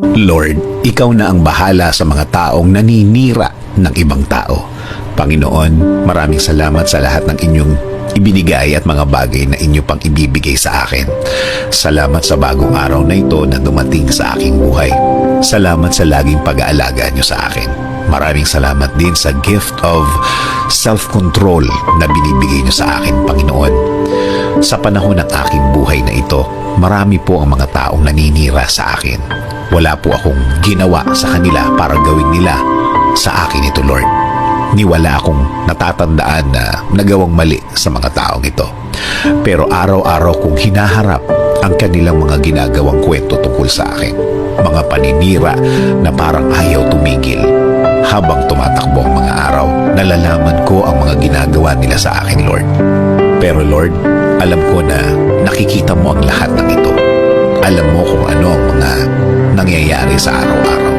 Lord, ikaw na ang bahala sa mga taong naninira ng ibang tao. Panginoon, maraming salamat sa lahat ng inyong ibinigay at mga bagay na inyo pang ibibigay sa akin. Salamat sa bagong araw na ito na dumating sa aking buhay. Salamat sa laging pag-aalaga niyo sa akin. Maraming salamat din sa gift of self-control na binibigay niyo sa akin, Panginoon. Sa panahon ng aking buhay na ito, marami po ang mga taong naninira sa akin. Wala po akong ginawa sa kanila para gawin nila sa akin ito, Lord. Ni wala akong natatandaan na nagawang mali sa mga taong ito. Pero araw-araw kong hinaharap ang kanilang mga ginagawang kwento tungkol sa akin. Mga paninira na parang ayaw tumigil. Habang tumatakbo ang mga araw, nalalaman ko ang mga ginagawa nila sa akin, Lord. Pero Lord, alam ko na nakikita mo ang lahat ng ito. Alam mo kung ano ang mga nangyayari sa araw-araw.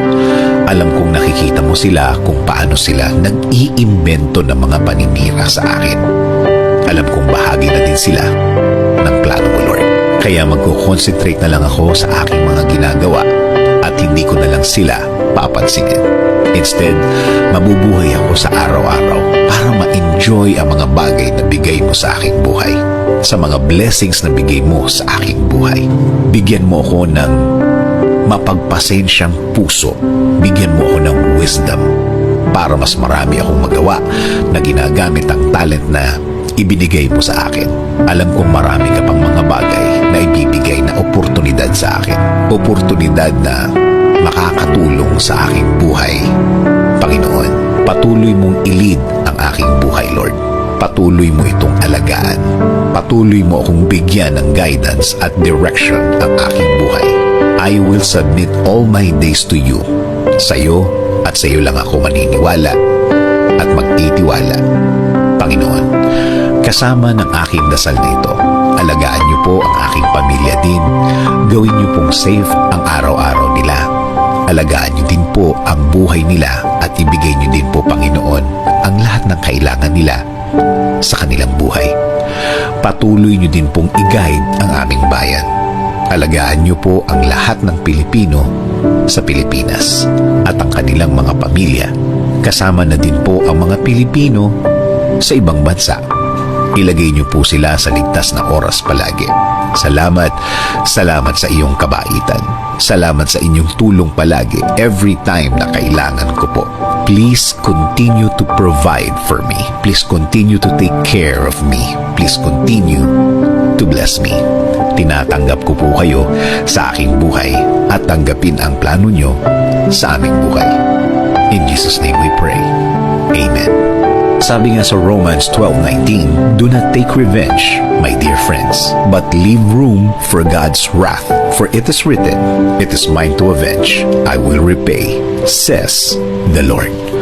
Alam kong nakikita mo sila kung paano sila nag-iimbento ng mga paninira sa akin. Alam kong bahagi na din sila ng plano ko, Lord. Kaya magko-concentrate na lang ako sa aking mga ginagawa at hindi ko na lang sila papansinin. Instead, mabubuhay ako sa araw-araw para ma-enjoy ang mga bagay na bigay mo sa aking buhay. Sa mga blessings na bigay mo sa aking buhay. Bigyan mo ako ng mapagpasensyang puso. Bigyan mo ako ng wisdom para mas marami akong magawa na ginagamit ang talent na ibinigay mo sa akin. Alam kong marami ka pang mga bagay na ibibigay na oportunidad sa akin. Oportunidad na makakatulong sa aking buhay. Panginoon, patuloy mong ilid ang aking buhay, Lord. Patuloy mo itong alagaan. Patuloy mo akong bigyan ng guidance at direction ang aking buhay. I will submit all my days to you. Sa iyo at sa iyo lang ako maniniwala at magtitiwala. Panginoon, kasama ng aking dasal na alagaan niyo po ang aking pamilya din. Gawin niyo pong safe ang araw-araw nila. Alagaan niyo din po ang buhay nila ibigay niyo din po, Panginoon, ang lahat ng kailangan nila sa kanilang buhay. Patuloy niyo din pong i-guide ang aming bayan. Alagaan niyo po ang lahat ng Pilipino sa Pilipinas at ang kanilang mga pamilya. Kasama na din po ang mga Pilipino sa ibang bansa. Ilagay niyo po sila sa ligtas na oras palagi. Salamat, salamat sa iyong kabaitan. Salamat sa inyong tulong palagi every time na kailangan ko po. Please continue to provide for me. Please continue to take care of me. Please continue to bless me. Tinatanggap ko po kayo sa aking buhay at tanggapin ang plano nyo sa aming buhay. In Jesus' name we pray. Amen. Sabi nga sa Romans 12:19, Do not take revenge, my dear friends, but leave room for God's wrath. For it is written, It is mine to avenge, I will repay, says the Lord.